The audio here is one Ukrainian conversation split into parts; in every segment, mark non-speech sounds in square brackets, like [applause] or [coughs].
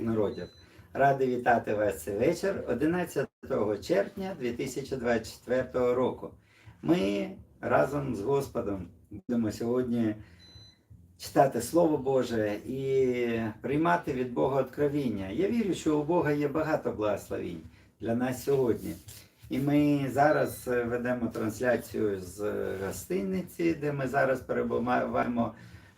народів. Радий вітати вас цей вечір 11 червня 2024 року. Ми разом з Господом будемо сьогодні читати Слово Боже і приймати від Бога откровіння. Я вірю, що у Бога є багато благословінь для нас сьогодні. І ми зараз ведемо трансляцію з гостиниці, де ми зараз перебуваємо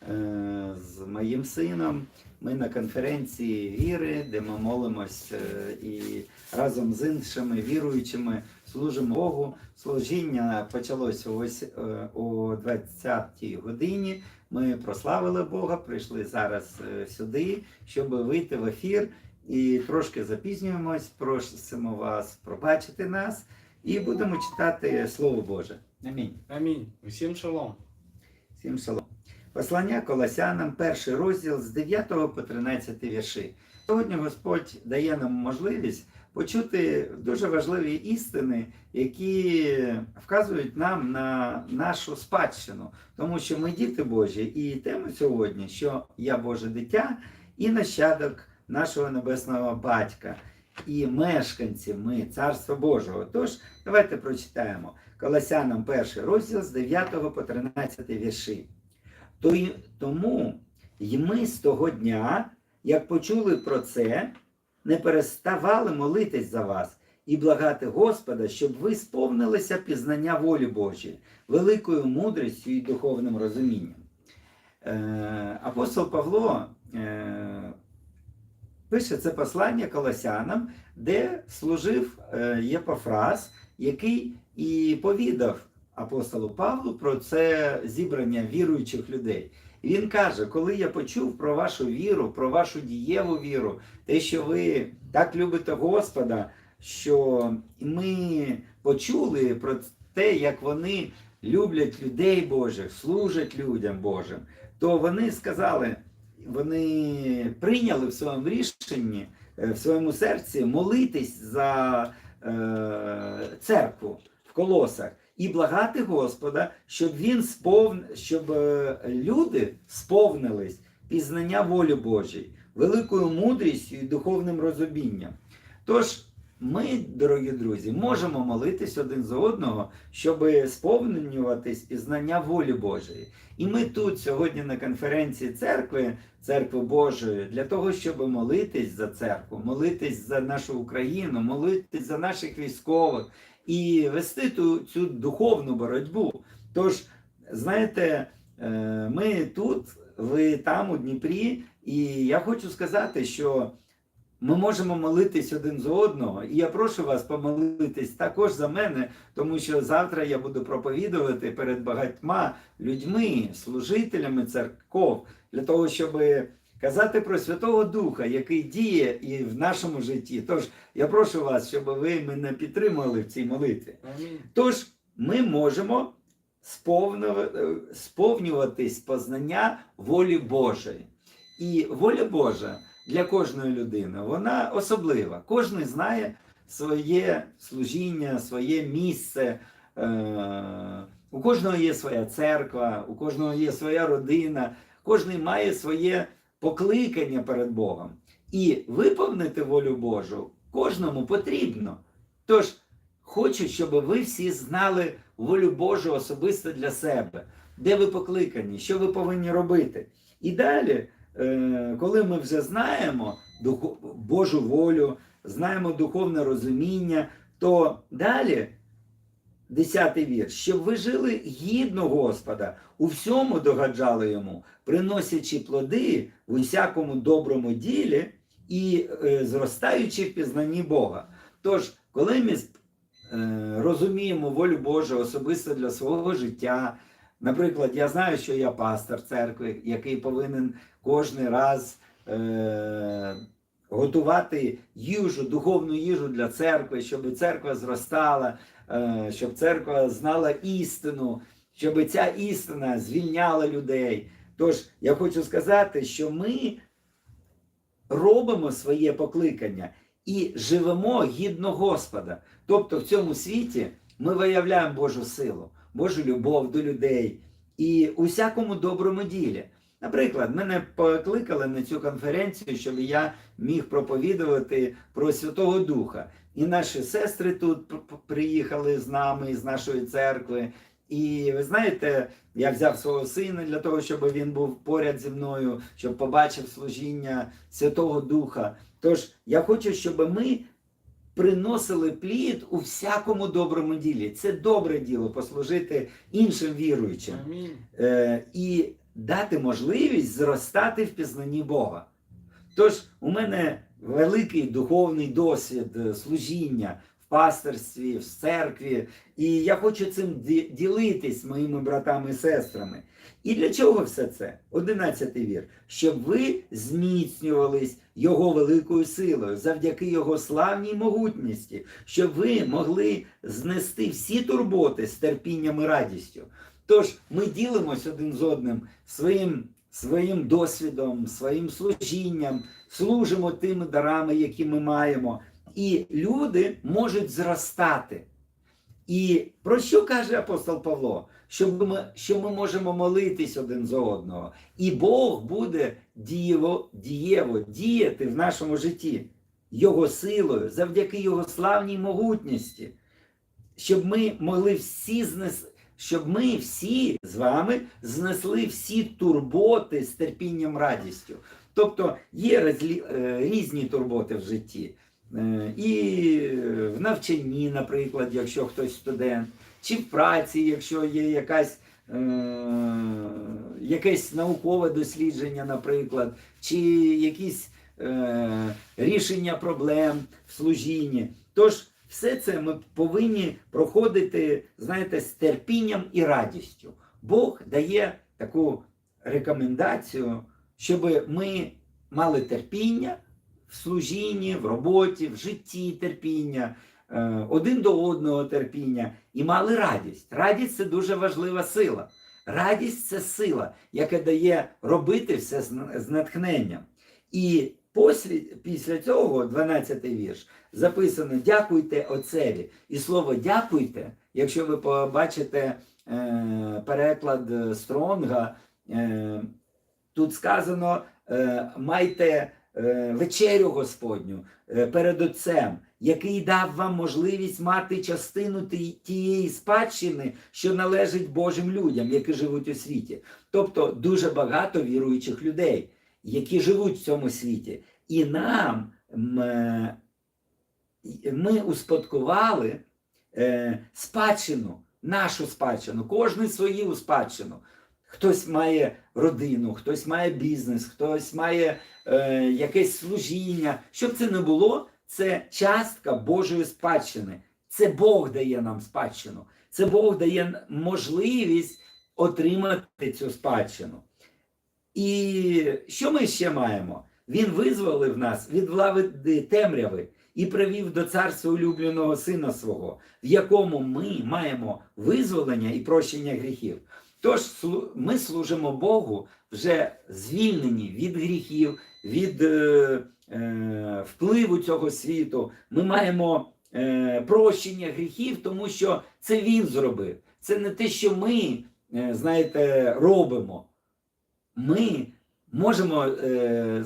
е, з моїм сином. Ми на конференції віри, де ми молимось е, і разом з іншими віруючими служимо Богу. Служіння почалося ось е, о 20-й годині. Ми прославили Бога, прийшли зараз е, сюди, щоб вийти в ефір. І трошки запізнюємось, просимо вас пробачити нас і будемо читати Слово Боже. Амінь. Амінь. Усім шалом. Всім шалом. Послання Колосянам, перший розділ з 9 по 13 вірші. Сьогодні Господь дає нам можливість почути дуже важливі істини, які вказують нам на нашу спадщину, тому що ми діти Божі, і тема сьогодні, що я Боже дитя і нащадок нашого небесного батька. І мешканці ми Царства Божого. Тож давайте прочитаємо Колосянам перший розділ з 9 по 13 вірші. Тому й ми з того дня, як почули про це, не переставали молитись за вас і благати Господа, щоб ви сповнилися пізнання волі Божої, великою мудрістю і духовним розумінням. Е, апостол Павло е, пише це послання колосянам, де служив е, Єпофраз, який і повідав апостолу Павлу про це зібрання віруючих людей. Він каже: коли я почув про вашу віру, про вашу дієву віру, те, що ви так любите Господа, що ми почули про те, як вони люблять людей Божих, служать людям Божим, то вони сказали, вони прийняли в своєму рішенні, е, в своєму серці молитись за е, церкву в колосах і благати Господа, щоб він сповн... щоб е, люди сповнились пізнання волі Божої, великою мудрістю і духовним розумінням. Тож ми, дорогі друзі, можемо молитись один за одного, щоб сповнюватись пізнання волі Божої. І ми тут сьогодні на конференції церкви, церкви Божої, для того, щоб молитись за церкву, молитись за нашу Україну, молитись за наших військових і вести ту цю духовну боротьбу. Тож, знаєте, е, ми тут, ви там, у Дніпрі, і я хочу сказати, що ми можемо молитись один за одного, і я прошу вас помолитись також за мене, тому що завтра я буду проповідувати перед багатьма людьми, служителями церков, для того, щоб казати про Святого Духа, який діє і в нашому житті. Тож я прошу вас, щоб ви мене підтримали в цій молитві. Тож ми можемо е, сповнюватись познання волі Божої. І воля Божа для кожної людини вона особлива. Кожен знає своє служіння, своє місце. Е, У кожного є своя церква, у кожного є своя родина, кожен має своє покликання перед Богом. І виповнити волю Божу кожному потрібно. Тож хочу, щоб ви всі знали волю Божу особисто для себе, де ви покликані, що ви повинні робити. І далі, е, коли ми вже знаємо Божу волю, знаємо духовне розуміння, то далі. Десятий вірш, щоб ви жили гідно Господа, у всьому догаджали йому, приносячи плоди в усякому доброму ділі і е, зростаючи в пізнанні Бога. Тож, коли ми е, розуміємо волю Божу особисто для свого життя, наприклад, я знаю, що я пастор церкви, який повинен кожен раз е, готувати їжу, духовну їжу для церкви, щоб церква зростала, щоб церква знала істину, щоб ця істина звільняла людей. Тож я хочу сказати, що ми робимо своє покликання і живемо гідно Господа. Тобто в цьому світі ми виявляємо Божу силу, Божу любов до людей і у всякому доброму ділі. Наприклад, мене покликали на цю конференцію, щоб я міг проповідувати про Святого Духа. І наші сестри тут приїхали з нами, з нашої церкви. І ви знаєте, я взяв свого сина для того, щоб він був поряд зі мною, щоб побачив служіння Святого Духа. Тож я хочу, щоб ми приносили плід у всякому доброму ділі. Це добре діло послужити іншим віруючим Амінь. е, і дати можливість зростати в пізнанні Бога. Тож у мене великий духовний досвід е, служіння в пасторстві, в церкві, і я хочу цим ділитись з моїми братами і сестрами. І для чого все це? Одинадцятий вір. Щоб ви зміцнювались його великою силою завдяки його славній могутності, щоб ви могли знести всі турботи з терпінням і радістю. Тож ми ділимось один з одним своїм, своїм досвідом, своїм служінням, служимо тими дарами, які ми маємо. І люди можуть зростати. І про що каже апостол Павло? Що ми, що ми можемо молитись один за одного, і Бог буде дієво, дієво діяти в нашому житті Його силою, завдяки Його славній могутності, щоб ми могли всі знести щоб ми всі з вами знесли всі турботи з терпінням радістю. Тобто є розлі- е, різні турботи в житті. Е, І в навчанні, наприклад, якщо хтось студент, чи в праці, якщо є якась, е, якесь наукове дослідження, наприклад, чи якісь е, рішення проблем в служінні. Тож все це ми повинні проходити, знаєте, з терпінням і радістю. Бог дає таку рекомендацію, щоб ми мали терпіння в служінні, в роботі, в житті терпіння, е, один до одного терпіння і мали радість. Радість це дуже важлива сила. Радість це сила, яка дає робити все з натхненням. І послі, після цього, 12-й вірш, записано Дякуйте Отцеві. І слово дякуйте, якщо ви побачите е, переклад е, Стронга, е, тут сказано е, майте е, вечерю Господню е, перед Отцем, який дав вам можливість мати частину тієї спадщини, що належить Божим людям, які живуть у світі. Тобто дуже багато віруючих людей, які живуть в цьому світі. І нам е, ми успадкували е, спадщину, нашу спадщину, кожен свою спадщину. Хтось має родину, хтось має бізнес, хтось має е, якесь служіння. Щоб це не було, це частка Божої спадщини. Це Бог дає нам спадщину. Це Бог дає можливість отримати цю спадщину. І що ми ще маємо? Він визволив нас від влади темряви і привів до царства улюбленого сина свого, в якому ми маємо визволення і прощення гріхів. Тож ми служимо Богу вже звільнені від гріхів, від е, е, впливу цього світу. Ми маємо е, прощення гріхів, тому що це Він зробив. Це не те, що ми, е, знаєте, робимо. Ми можемо е, е,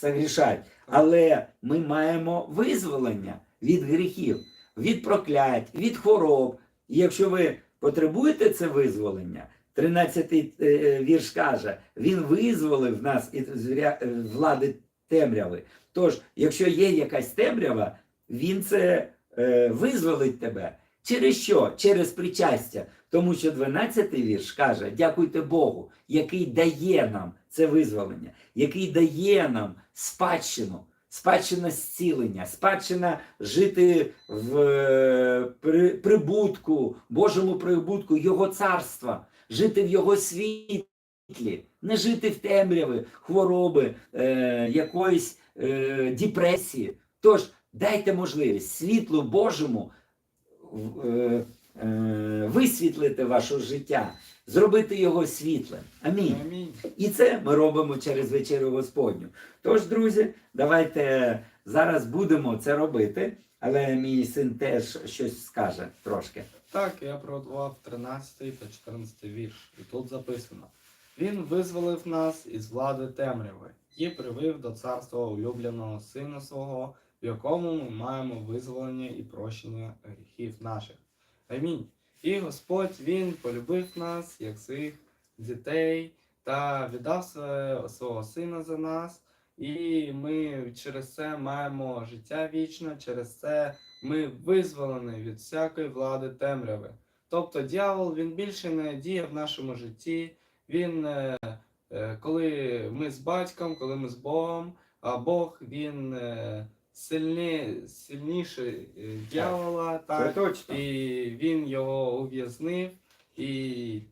загрішати, але ми маємо визволення від гріхів, від проклять, від хвороб. І якщо ви потребуєте це визволення, 13-й е, вірш каже, він визволив нас із е, влади темряви. Тож, якщо є якась темрява, він це е, визволить тебе. Через що? Через причастя. Тому що 12-й вірш каже: дякуйте Богу, який дає нам це визволення, який дає нам спадщину, спадщина зцілення, спадщина жити в при- прибутку, Божому прибутку Його царства, жити в Його світлі, не жити в темряви, хвороби, е, якоїсь е, депресії. Тож дайте можливість світлу Божому е, висвітлити ваше життя, зробити його світлим. Амінь. Амінь. І це ми робимо через вечерю Господню. Тож, друзі, давайте зараз будемо це робити, але мій син теж щось скаже трошки. Так, я приготував 13 та 14 вірш. І тут записано: Він визволив нас із влади темряви і привив до царства улюбленого сина свого, в якому ми маємо визволення і прощення гріхів наших. Амінь. І Господь Він полюбив нас, як своїх дітей, та віддав свого сина за нас. І ми через це маємо життя вічне, через це ми визволені від всякої влади темряви. Тобто дьявол він більше не діє в нашому житті. Він, е, е, коли ми з батьком, коли ми з Богом, а Бог він е, сильні, сильніший е, дьявола, так, точно. і він його ув'язнив. І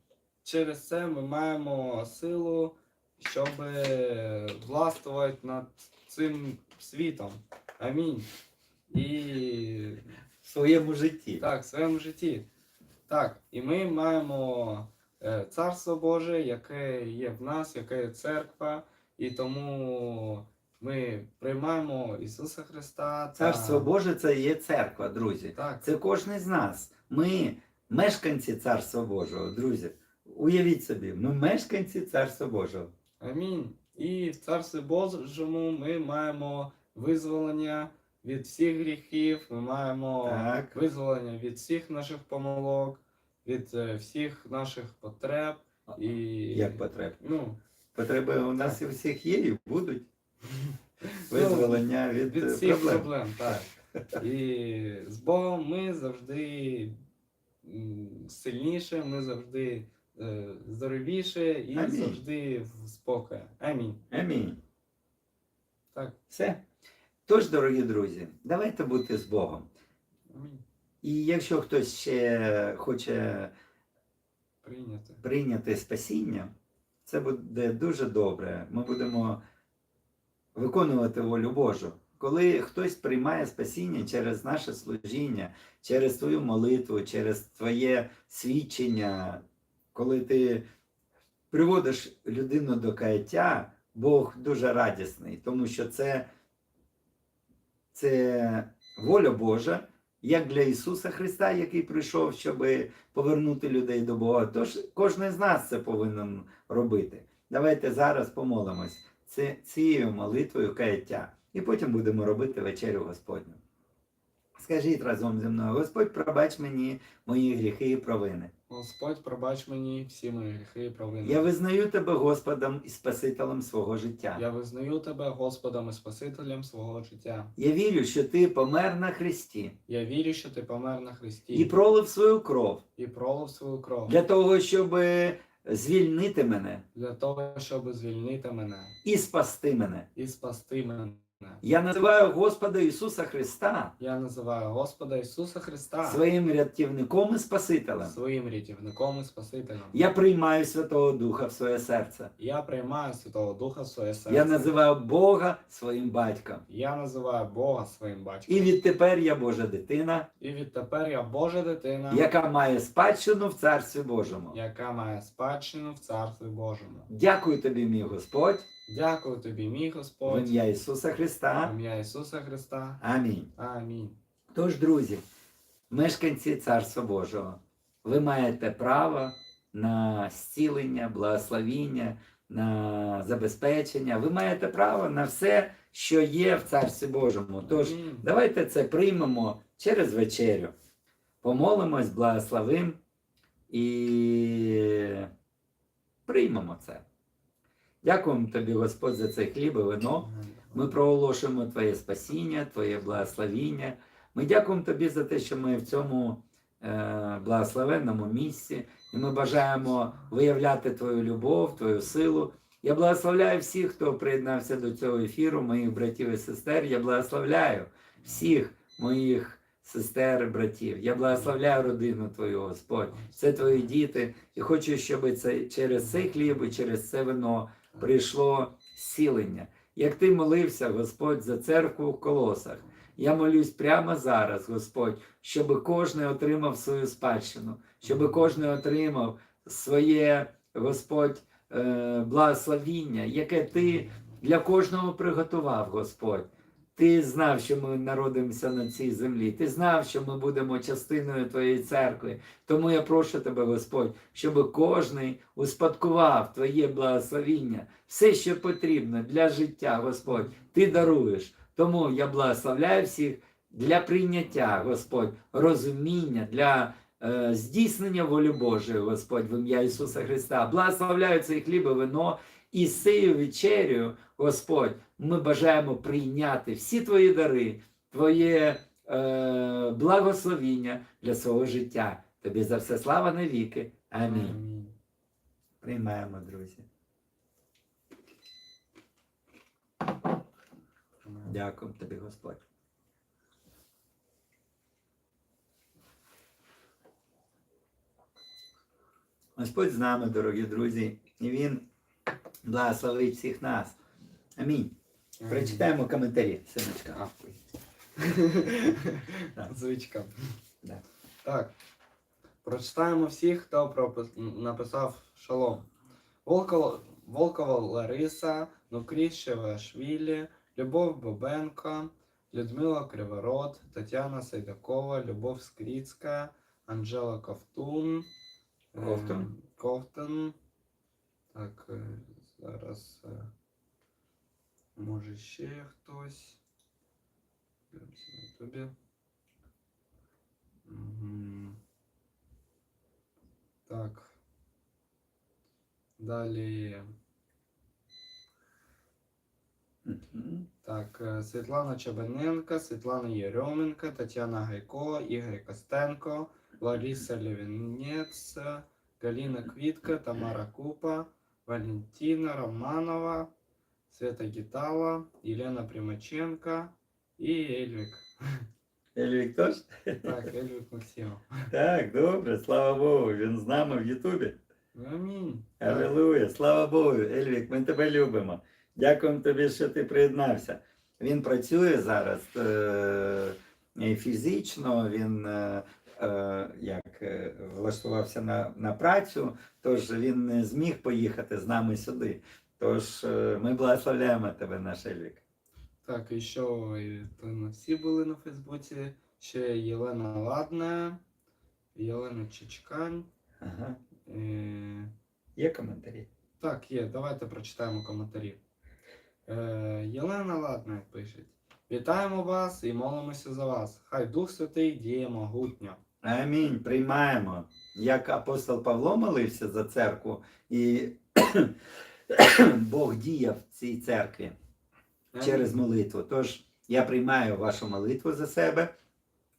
через це ми маємо силу, щоб е, властвувати над цим світом. Амінь. І В своєму житті. так, в своєму житті. Так, і ми маємо е, Царство Боже, яке є в нас, яке є церква, і тому ми приймаємо Ісуса Христа. та- Царство Боже це є церква, друзі. Так, Це кожен з нас. Ми мешканці Царства Божого, друзі. Уявіть собі, ми мешканці Царства Божого. амінь. І в Царстві Божому ми маємо визволення від всіх гріхів, ми маємо Так. визволення від всіх наших помилок, від е, всіх наших потреб. І... Як потреб? Ну, Потреби у нас і всіх є і будуть. Визволення від, від е, всіх проблем. проблем, так. І з Богом ми завжди сильніше, ми завжди е, здоровіше і Амінь. завжди в спокої. Амінь. Амінь. Так. Все. Тож, дорогі друзі, давайте бути з Богом. Амінь. І якщо хтось ще хоче Прийняти. прийняти спасіння, це буде дуже добре. Ми будемо виконувати волю Божу. Коли хтось приймає спасіння через наше служіння, через твою молитву, через твоє свідчення, коли ти приводиш людину до каяття, Бог дуже радісний, тому що це, це воля Божа, як для Ісуса Христа, який прийшов, щоб повернути людей до Бога. Тож кожен з нас це повинен робити. Давайте зараз помолимось це, цією молитвою каяття, і потім будемо робити вечерю Господню. Скажіть разом зі мною, Господь, пробач мені мої гріхи і провини. Господь, пробач мені всі мої гріхи і провини. Я визнаю тебе Господом і Спасителем свого життя. Я визнаю тебе Господом і Спасителем свого життя. Я вірю, що ти помер на Христі Я вірю, що ти помер на Христі і пролив свою кров і пролив свою кров для того, щоб звільнити мене для того, щоб звільнити мене і спасти мене. і спасти мене. Я називаю Господа Ісуса Христа Я називаю Господа Ісуса Христа своїм рятівником і Спасителем. своїм рятівником і Спасителем. Я приймаю Святого Духа в своє серце. Я приймаю Святого Духа в своє серце. Я називаю Бога своїм батьком. Я називаю Бога своїм батьком. І відтепер я Божа дитина, І відтепер я Божа дитина, яка має спадщину в Царстві Божому. яка має спадщину в Царстві Божому. Дякую тобі, мій Господь, Дякую тобі, мій в Господь, ім'я Ісуса в ім'я Ісуса Христа. Амінь. Амінь. Тож, друзі, мешканці Царства Божого, ви маєте право на зцілення, благословіння, на забезпечення. Ви маєте право на все, що є в Царстві Божому. Тож Амінь. давайте це приймемо через вечерю. Помолимось, благословим і приймемо це. Дякуємо тобі, Господь, за цей хліб і вино. Ми проголошуємо Твоє спасіння, Твоє благословіння. Ми дякуємо Тобі за те, що ми в цьому е, благословенному місці, і ми бажаємо виявляти Твою любов, Твою силу. Я благословляю всіх, хто приєднався до цього ефіру, моїх братів і сестер. Я благословляю всіх моїх сестер братів. Я благословляю родину Твою, Господь. Це твої діти. І хочу, щоб це через цей хліб і через це вино прийшло сілення. Як ти молився, Господь, за церкву в колосах, я молюсь прямо зараз, Господь, щоб кожен отримав свою спадщину, щоб кожен отримав своє, Господь, е, благословіння, яке ти для кожного приготував, Господь. Ти знав, що ми народимося на цій землі. Ти знав, що ми будемо частиною Твоєї церкви. Тому я прошу тебе, Господь, щоб кожний успадкував Твоє благословіння, все, що потрібно для життя, Господь, Ти даруєш. Тому я благословляю всіх для прийняття, Господь, розуміння, для е, здійснення волі Божої, Господь, в ім'я Ісуса Христа. Благословляю цей хліб і вино і цією вечерю, Господь, ми бажаємо прийняти всі Твої дари, Твоє е, благословіння для свого життя. Тобі за все слава навіки. Амінь. Амінь. Приймаємо, друзі. Дякую тобі, Господь. Господь з нами, дорогі друзі, і Він благословить всіх нас. Амінь. Прочитаємо коментарі, синочка. [laughs] Звичка. Да. Так. Прочитаємо всіх, хто пропис- написав шалом. Волкова, Волкова Лариса, Нукріс Шевашвілі, Любов Бобенко, Людмила Криворот, Тетяна Сайдакова, Любов Скріцька, Анжела Ковтун. е, Ковтун. Ковтун. Так, е, зараз. Може ще хтось. Дивимося на. Мгм. Так. Далі. Так, е, Світлана Чебаненко, Світлана Єрьоменко, Тетяна Гайко, Ігор Костенко, Лариса Левінець, Галина Квітка, Тамара Купа, Валентина Романова, Света Гітала, Єлена Примаченко і Ельвік. Ельвік теж? Так, Ельвік Максимов. Так, добре, слава Богу, він з нами в Ютубі. Амінь. Алілуя, слава Богу, Ельвік, ми тебе любимо. Дякуємо тобі, що ти приєднався. Він працює зараз е- фізично, він е- е- як, е, влаштувався на, на працю, тож він не зміг поїхати з нами сюди. Тож е, ми благословляємо тебе, наш Ельвік. Так, і що всі були на Фейсбуці. Ще Єлена Ладна, Єлена Чичкань. Ага. Е, Є коментарі? Так, є, давайте прочитаємо коментарі. Е, Єлена Ладна пише: Вітаємо вас і молимося за вас. Хай Дух Святий діє могутньо. Амінь. Приймаємо. Як апостол Павло молився за церкву, і [coughs] Бог діяв в цій церкві через молитву. Тож я приймаю вашу молитву за себе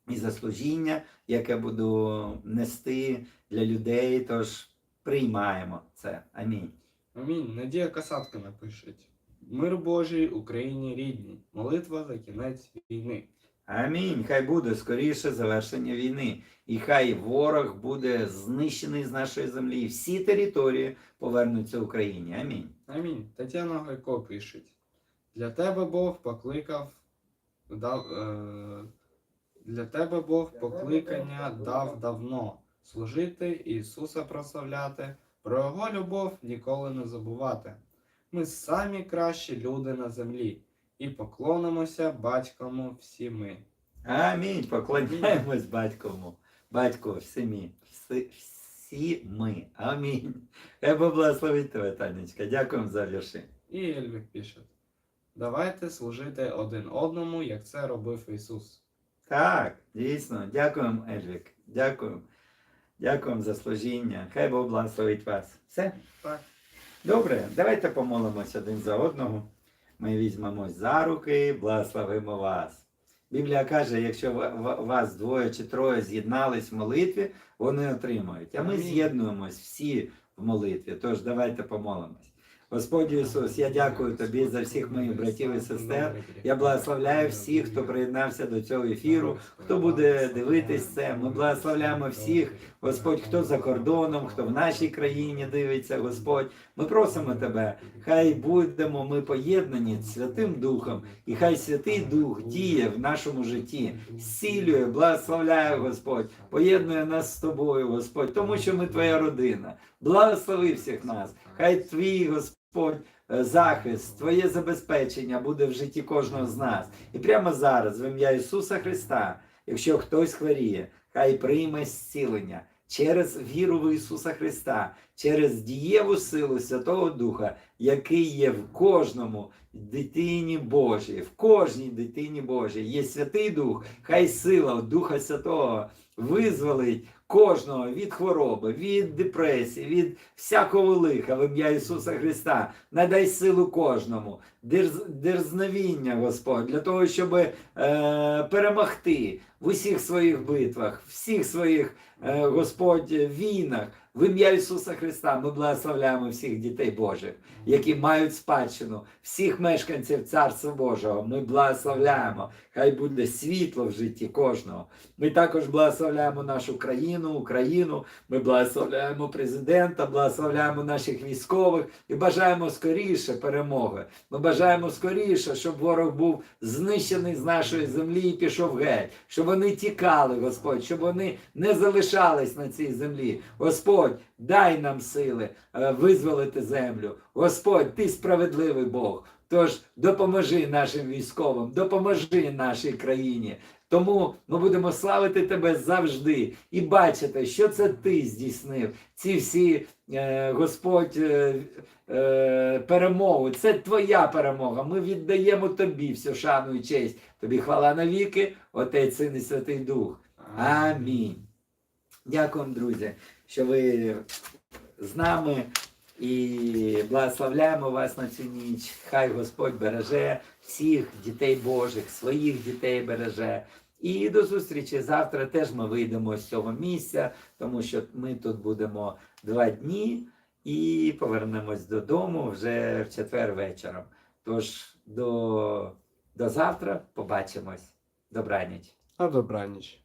і за служіння, яке буду нести для людей. Тож приймаємо це. Амінь. Амінь. Надія Касатка напишеть. Мир Божий Україні рідній. Молитва за кінець війни. Амінь. Хай буде скоріше завершення війни, і хай ворог буде знищений з нашої землі, і всі території повернуться Україні. Амінь. Амінь. Тетяна Гайко пише. Для тебе Бог покликав дав, е, для тебе Бог покликання дав давно служити Ісуса прославляти, про Його любов ніколи не забувати. Ми самі кращі люди на землі і поклонимося батькому всі ми. Амінь. Поклоняємось батькому. Батьку всімі. Всі, всі ми. Амінь. Хай Бог благословить тебе, Танечка. Дякуємо за вірші. І Ельвік пише. Давайте служити один одному, як це робив Ісус. Так, дійсно. Дякуємо, Ельвік. Дякуємо. Дякуємо за служіння. Хай Бог благословить вас. Все? Так. Добре, давайте помолимось один за одного. Ми візьмемось за руки, благословимо вас. Біблія каже, якщо ва- ва- вас двоє чи троє з'єднались в молитві, вони отримають. А ми з'єднуємось всі в молитві. Тож давайте помолимось. Господь Ісус, я дякую тобі за всіх моїх братів і сестер. Я благословляю всіх, хто приєднався до цього ефіру, хто буде дивитись це. Ми благословляємо всіх, Господь, хто за кордоном, хто в нашій країні дивиться, Господь. Ми просимо Тебе, хай будемо ми поєднані Святим Духом, і хай Святий Дух діє в нашому житті, зцілює, благословляє Господь, поєднує нас з тобою, Господь, тому що ми Твоя родина. Благослови всіх нас. Хай Твій Господь е, захист, Твоє забезпечення буде в житті кожного з нас. І прямо зараз, в ім'я Ісуса Христа, якщо хтось хворіє, хай прийме зцілення через віру в Ісуса Христа, через дієву силу Святого Духа, який є в кожному дитині Божій, в кожній дитині Божій. Є Святий Дух, хай сила Духа Святого визволить кожного від хвороби, від депресії, від всякого лиха в ім'я Ісуса Христа. Надай силу кожному, дерз, дерзновіння, Господь, для того, щоб е, перемогти в усіх своїх битвах, всіх своїх, е, Господь, війнах. В ім'я Ісуса Христа ми благословляємо всіх дітей Божих, які мають спадщину, всіх мешканців Царства Божого. Ми благословляємо. Хай буде світло в житті кожного. Ми також благословляємо нашу країну, Україну. Ми благословляємо президента, благословляємо наших військових і бажаємо скоріше перемоги. Ми бажаємо скоріше, щоб ворог був знищений з нашої землі і пішов геть, щоб вони тікали, Господь, щоб вони не залишались на цій землі. Господь, дай нам сили е, визволити землю. Господь, ти справедливий Бог. Тож допоможи нашим військовим, допоможи нашій країні. Тому ми будемо славити тебе завжди і бачити, що це ти здійснив. Ці всі, е, Господь, е, е, перемоги. Це твоя перемога. Ми віддаємо тобі всю шану і честь. Тобі хвала навіки, Отець, Син і Святий Дух. Амінь. Дякуємо, друзі, що ви з нами і благословляємо вас на цю ніч. Хай Господь береже всіх дітей Божих, своїх дітей береже. І до зустрічі завтра теж ми вийдемо з цього місця, тому що ми тут будемо два дні і повернемось додому вже в четвер вечором. Тож до, до завтра побачимось. Добраніч. На добраніч.